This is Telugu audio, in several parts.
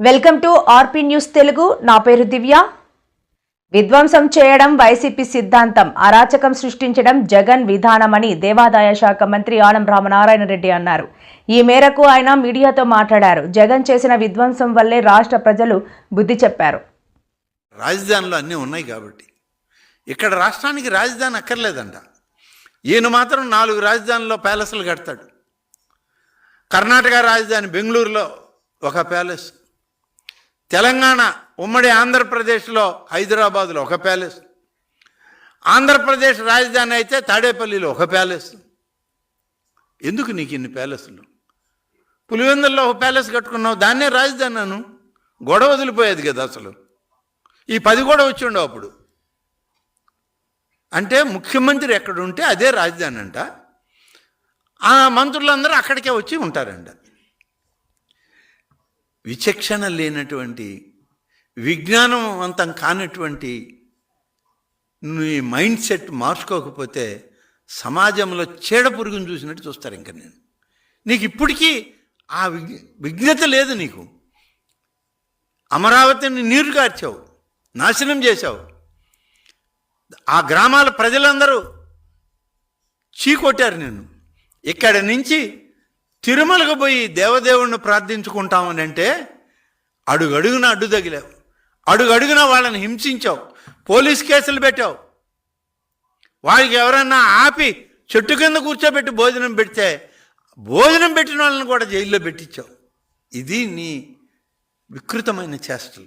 Welcome to RP news Telugu. నా పేరు దివ్య. విధ్వంసం చేయడం వైసీపీ సిద్ధాంతం. అరాచకం సృష్టించడం జగన్ విధానమని దేవాదాయ శాఖ మంత్రి ఆనం రామనారాయణ రెడ్డి అన్నారు. ఈ మేరకు ఆయన మీడియాతో మాట్లాడారు. జగన్ చేసిన విధ్వంసం వల్లే రాష్ట్ర ప్రజలు బుద్ధి చెప్పారు. రాజధానిలో అన్నీ ఉన్నాయి కాబట్టి. ఇక్కడ రాష్ట్రానికి రాజధాని అక్కర్లేదంట. ఈయన మాత్రం నాలుగు రాజధానిలో ప్యాలెస్లు కడతాడు. కర్ణాటక రాజధాని బెంగళూరులో ఒక ప్యాలెస్. తెలంగాణ ఉమ్మడి ఆంధ్రప్రదేశ్లో హైదరాబాద్లో ఒక ప్యాలెస్. ఆంధ్రప్రదేశ్ రాజధాని అయితే తాడేపల్లిలో ఒక ప్యాలెస్. ఎందుకు నీకు ఇన్ని ప్యాలెస్లు? పులివెందుల్లో ఒక ప్యాలెస్ కట్టుకున్నావు దాన్నే రాజధాని అను. గొడవ వదిలిపోయేది కదా అసలు. ఈ పది కూడా వచ్చిండవు అప్పుడు. అంటే ముఖ్యమంత్రి ఎక్కడ ఉంటే అదే రాజధాని అంట. ఆ మంత్రులందరూ అక్కడికే వచ్చి ఉంటారంట. విచక్షణ లేనటువంటి విజ్ఞానవంతం కానటువంటి నీ మైండ్ సెట్ మార్చుకోకపోతే సమాజంలో చీడ పురుగును చూసినట్టు చూస్తారు ఇంకా నేను. నీకు ఇప్పటికీ ఆ విజ్ఞ విజ్ఞత లేదు నీకు. అమరావతిని నీరు కార్చావు నాశనం చేశావు. ఆ గ్రామాల ప్రజలందరూ చీకొట్టారు నేను ఇక్కడ నుంచి తిరుమలకు పోయి దేవదేవుణ్ణి ప్రార్థించుకుంటామని అంటే అడుగడుగున అడ్డు తగిలావు. అడుగడుగున వాళ్ళని హింసించావు. పోలీస్ కేసులు పెట్టావు. వాళ్ళకి ఎవరన్నా ఆపి చెట్టు కింద కూర్చోబెట్టి భోజనం పెడితే భోజనం పెట్టిన వాళ్ళని కూడా జైల్లో పెట్టించావు. ఇది నీ వికృతమైన చేష్టలు.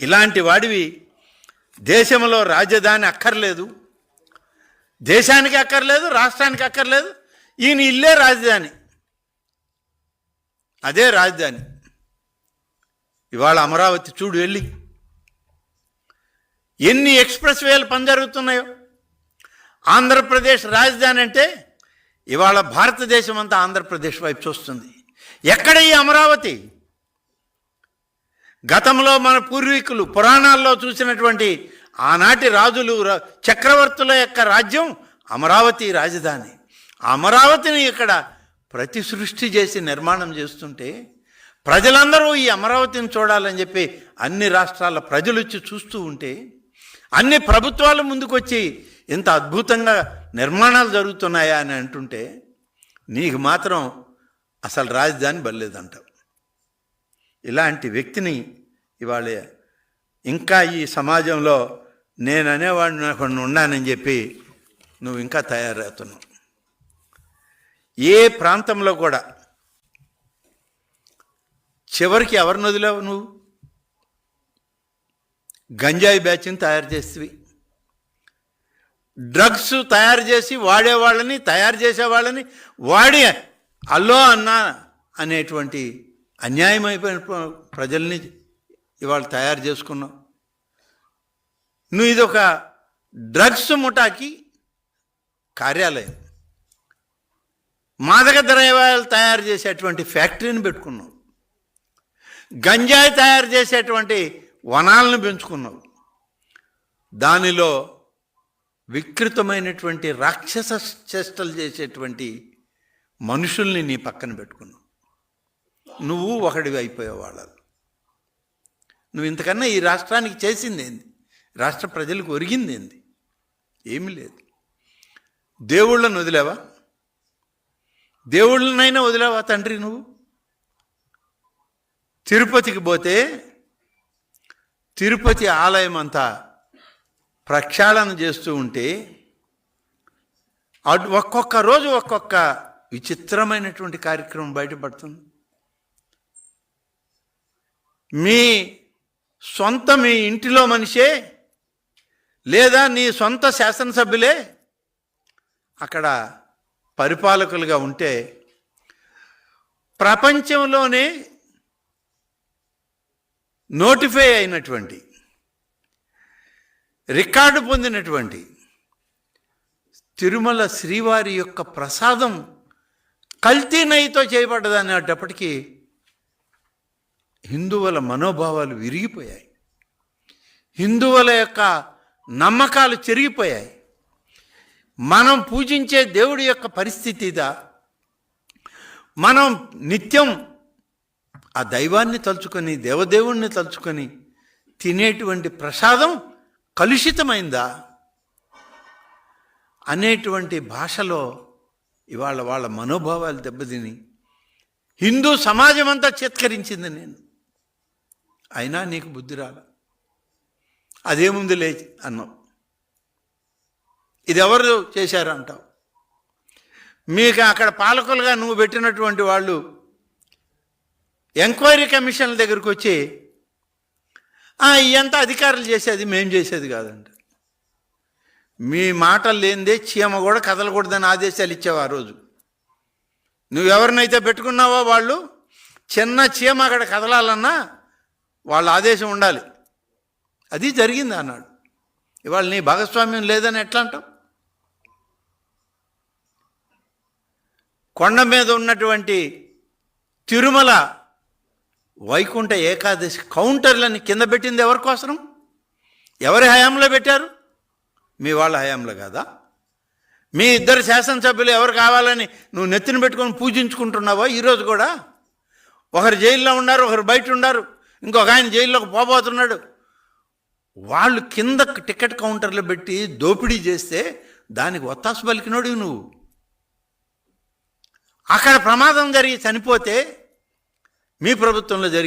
ఇలాంటి వాడివి దేశంలో రాజధాని అక్కర్లేదు. దేశానికి అక్కర్లేదు రాష్ట్రానికి అక్కర్లేదు ఈయన ఇల్లే రాజధాని. అదే రాజధాని. ఇవాళ అమరావతి చూడు వెళ్ళి. ఎన్ని ఎక్స్ప్రెస్ వేలు పని జరుగుతున్నాయో ఆంధ్రప్రదేశ్ రాజధాని అంటే ఇవాళ భారతదేశం అంతా ఆంధ్రప్రదేశ్ వైపు చూస్తుంది. ఎక్కడ ఈ అమరావతి? గతంలో మన పూర్వీకులు పురాణాల్లో చూసినటువంటి ఆనాటి రాజులు చక్రవర్తుల యొక్క రాజ్యం అమరావతి రాజధాని. అమరావతిని ఇక్కడ ప్రతి సృష్టి చేసి నిర్మాణం చేస్తుంటే ప్రజలందరూ ఈ అమరావతిని చూడాలని చెప్పి అన్ని రాష్ట్రాల ప్రజలు వచ్చి చూస్తూ ఉంటే అన్ని ప్రభుత్వాలు ముందుకొచ్చి ఇంత అద్భుతంగా నిర్మాణాలు జరుగుతున్నాయా అని అంటుంటే నీకు మాత్రం అసలు రాజధాని బలేదంట ఇలాంటి వ్యక్తిని ఇవాళ ఇంకా ఈ సమాజంలో నేను అనేవాడిని ఉన్నానని చెప్పి నువ్వు ఇంకా తయారవుతున్నావు. ఏ ప్రాంతంలో కూడా చివరికి ఎవరిని వదిలేవు నువ్వు? గంజాయి బ్యాచ్ని తయారు చేస్తేవి డ్రగ్స్ తయారు చేసి వాడేవాళ్ళని తయారు చేసేవాళ్ళని వాడి అల్లో అన్న అనేటువంటి అన్యాయమైపోయిన ప్రజల్ని ఇవాళ తయారు చేసుకున్నావు. నువ్వు ఇది ఒక డ్రగ్స్ ముఠాకి కార్యాలయం. మాదక ద్రవ్యాలు తయారు చేసేటువంటి ఫ్యాక్టరీని పెట్టుకున్నావు. గంజాయి తయారు చేసేటువంటి వనాలను పెంచుకున్నావు. దానిలో వికృతమైనటువంటి రాక్షస చేష్టలు చేసేటువంటి మనుషుల్ని నీ పక్కన పెట్టుకున్నావు. నువ్వు ఒకడివి అయిపోయే వాళ్ళు నువ్వు ఇంతకన్నా ఈ రాష్ట్రానికి చేసింది ఏంది? రాష్ట్ర ప్రజలకు ఒరిగింది ఏంది? ఏమీ లేదు. దేవుళ్ళను వదిలేవా? దేవుళ్ళనైనా వదిలేవా తండ్రి నువ్వు? తిరుపతికి పోతే తిరుపతి ఆలయం అంతా ప్రక్షాళన చేస్తూ ఉంటే ఒక్కొక్క రోజు ఒక్కొక్క విచిత్రమైనటువంటి కార్యక్రమం బయటపడుతుంది. మీ సొంత మీ ఇంటిలో మనిషే లేదా నీ సొంత శాసనసభ్యులే అక్కడ పరిపాలకులుగా ఉంటే ప్రపంచంలోనే నోటిఫై అయినటువంటి రికార్డు పొందినటువంటి తిరుమల శ్రీవారి యొక్క ప్రసాదం కల్తీ నెయ్యితో చేయబడ్డదనేటప్పటికీ హిందువుల మనోభావాలు విరిగిపోయాయి. హిందువుల యొక్క నమ్మకాలు చెరిగిపోయాయి. మనం పూజించే దేవుడి యొక్క పరిస్థితి ఇదా? మనం నిత్యం ఆ దైవాన్ని తలుచుకొని దేవదేవుణ్ణి తలుచుకొని తినేటువంటి ప్రసాదం కలుషితమైందా? అనేటువంటి భాషలో ఇవాళ వాళ్ళ మనోభావాలు దెబ్బతిని హిందూ సమాజం అంతా చిత్కరించింది నేను. అయినా నీకు బుద్ధి రాల? అదేముంది లే అన్నావు? ఇది ఎవరు చేశారు అంటావు మీకు అక్కడ పాలకులుగా నువ్వు పెట్టినటువంటి వాళ్ళు ఎంక్వైరీ కమిషన్ల దగ్గరికి వచ్చి "ఆ, ఇదంతా అధికారులు చేసేది మేం చేసేది కాదంట. మీ మాటలు లేనిదే చీమ కూడా కదలకూడదని ఆదేశాలు ఇచ్చావు ఆ రోజు. నువ్వెవరినైతే పెట్టుకున్నావో వాళ్ళు చిన్న చీమ అక్కడ కదలాలన్నా వాళ్ళ ఆదేశం ఉండాలి. అది జరిగింది అన్నాడు. ఇవాళ నీ భాగస్వామ్యం లేదని ఎట్లా అంటావు? కొండ మీద ఉన్నటువంటి తిరుమల వైకుంఠ ఏకాదశి కౌంటర్లని కింద పెట్టింది ఎవరి కోసరం? ఎవరి హయాంలో పెట్టారు? మీ వాళ్ళ హయాంలో కదా? మీ ఇద్దరు శాసనసభ్యులు ఎవరు కావాలని నువ్వు నెత్తిన పెట్టుకొని పూజించుకుంటున్నావో ఈరోజు కూడా? ఒకరు జైల్లో ఉన్నారు ఒకరు బయట ఉన్నారు ఇంకొక ఆయన జైల్లోకి పోబోతున్నాడు. వాళ్ళు కింద టికెట్ కౌంటర్లు పెట్టి దోపిడీ చేస్తే దానికి ఒత్తాసు పలికినోడివి నువ్వు. అక్కడ ప్రమాదం జరిగి చనిపోతే మీ ప్రభుత్వంలో జరిగి